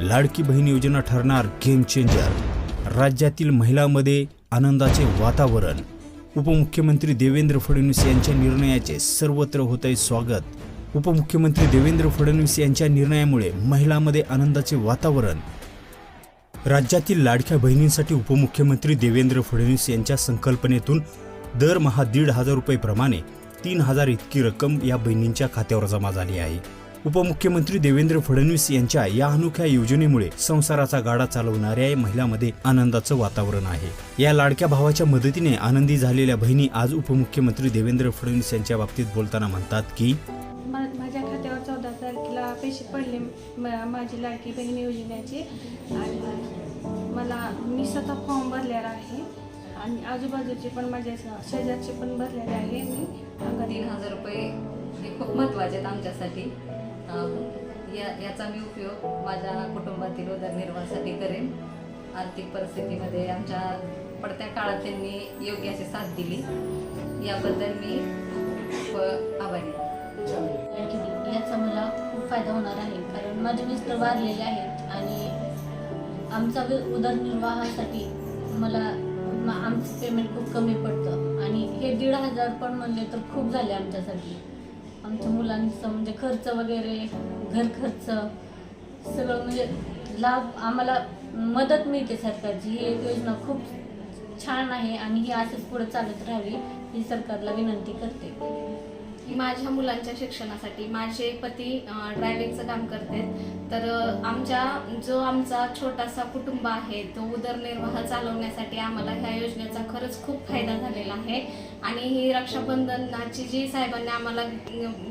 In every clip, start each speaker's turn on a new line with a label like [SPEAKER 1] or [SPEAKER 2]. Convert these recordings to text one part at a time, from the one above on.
[SPEAKER 1] लाडकी बहीण योजना ठरणार game changer राज्यातील महिलांमध्ये आनंदाचे वातावरण. उपमुख्यमंत्री देवेंद्र फडणवीस यांच्या निर्णयाचे सर्वत्र होत आहे स्वागत. उपमुख्यमंत्री देवेंद्र फडणवीस यांच्या निर्णयामुळे महिलांमध्ये आनंदाचे वातावरण. राज्यातील लाडक्या बहिणींसाठी उपमुख्यमंत्री देवेंद्र फडणवीस यांच्या संकल्पनेतून दरमहा दीड हजार रुपयेप्रमाणे तीन हजार इतकी रक्कम या बहिणींच्या खात्यावर जमा झाली आहे. उपमुख्यमंत्री देवेंद्र फडणवीस यांच्या या अनोख्या योजनेमुळे संसाराचा गाडा चालवणाऱ्या महिलांमध्ये आनंदाचं वातावरण आहे. या लाडक्या भावाच्या मदतीने आनंदी झालेल्या बहिणी आज उपमुख्यमंत्री देवेंद्र फडणवीस यांच्या बाबतीत बोलताना म्हणतात की
[SPEAKER 2] माझ्या खात्यावर चौदा तारखेला पैसे पडले माझी लाडकी बहीण योजनेचे. आणि मला मी स्वतः फॉर्म भरलेला आहे. आणि आजूबाजूचे पण माझ्या शेजारचे पण भरलेले आहे. मी
[SPEAKER 3] तीन हजार रुपये हे खूप महत्त्वाचे आहेत आमच्यासाठी. या याचा मी उपयोग माझ्या कुटुंबातील उदरनिर्वाहासाठी करेन. आर्थिक परिस्थितीमध्ये आमच्या पडत्या काळात त्यांनी योग्य अशी साथ दिली. याबद्दल मी खूप आभारी
[SPEAKER 4] याचा मला खूप फायदा होणार आहे कारण माझे मिस्टर वारलेले आहेत आणि आमचा उदरनिर्वाहासाठी मला आमचं पेमेंट खूप कमी पडतं. आणि हे दीड हजार पण म्हणले तर खूप झाले आमच्यासाठी. आमच्या मुलांचं म्हणजे खर्च वगैरे घर खर्च सगळं म्हणजे लाभ आम्हाला मदत मिळते सरकारची. ही एक योजना खूप छान आहे आणि ही असंच पुढे चालत राहावी ही सरकारला विनंती करते.
[SPEAKER 5] माझ्या मुलांच्या शिक्षणासाठी. माझे पती ड्रायव्हिंगचं काम करतात तर आमच्या जो आमचा छोटासा कुटुंब आहे तो उदरनिर्वाह चालवण्यासाठी आम्हाला ह्या योजनेचा खरंच खूप फायदा झालेला आहे. आणि ही रक्षाबंधनाची जी साहेबांनी आम्हाला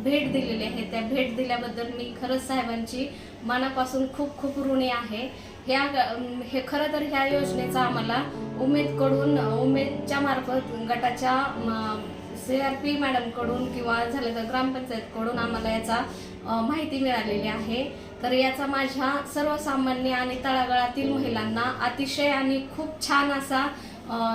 [SPEAKER 5] भेट दिलेली आहे त्या भेट दिल्याबद्दल मी खरंच साहेबांची मनापासून खूप खूप ऋणी आहे. ह्या हे खरं तर ह्या योजनेचा आम्हाला उमेदकडून उमेदच्या मार्फत गटाच्या सी आर पी मॅडमकडून किंवा झालं तर ग्रामपंचायतकडून आम्हाला याचा माहिती मिळालेली आहे. तर याचा माझ्या सर्वसामान्य आणि तळागाळातील महिलांना अतिशय आणि खूप छान असा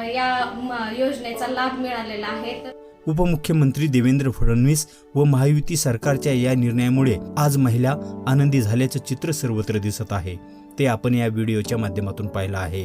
[SPEAKER 5] या योजनेचा लाभ मिळालेला आहे. तर
[SPEAKER 1] उपमुख्यमंत्री देवेंद्र फडणवीस व महायुती सरकारच्या या निर्णयामुळे आज महिला आनंदी झाल्याचं चित्र सर्वत्र दिसत आहे. ते आपण या व्हिडिओच्या माध्यमातून पाहिलं आहे.